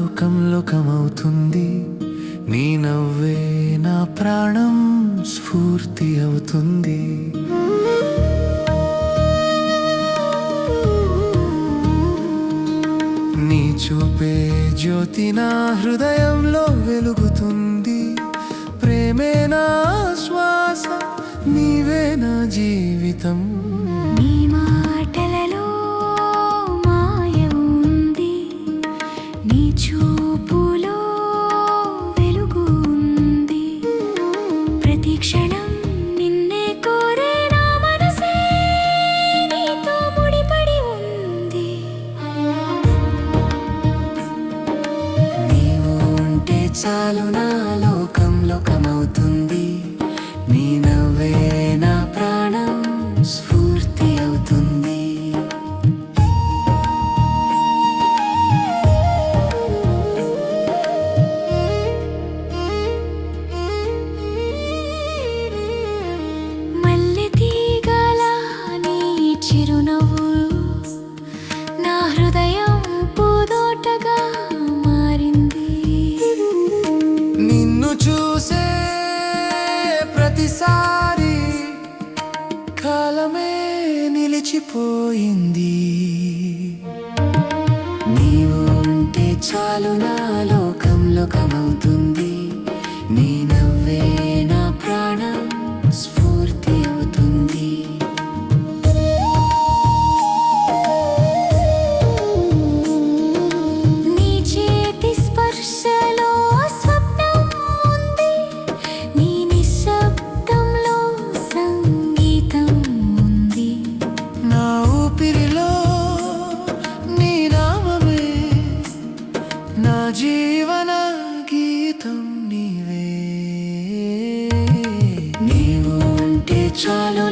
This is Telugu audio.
లోకం లోకమవుతుంది. నీ నవ్వే నా ప్రాణం స్ఫూర్తి అవుతుంది. నీ చూపే జ్యోతి నా హృదయంలో వెలుగుతుంది. ప్రేమే నా శ్వాస నీవే నా జీవితం. చాలు నా లోకం లోకమవుతుంది నిన్ను చూసే ప్రతిసారి కాలమే నిలిచిపోయింది. నీవు ఉంటే చాలు నా లోకం లోకమవుతుంది నీ ఊపిరిలో నీ నామమే. నా జీవన గీతం నీవే. నీవు అంటే చాలు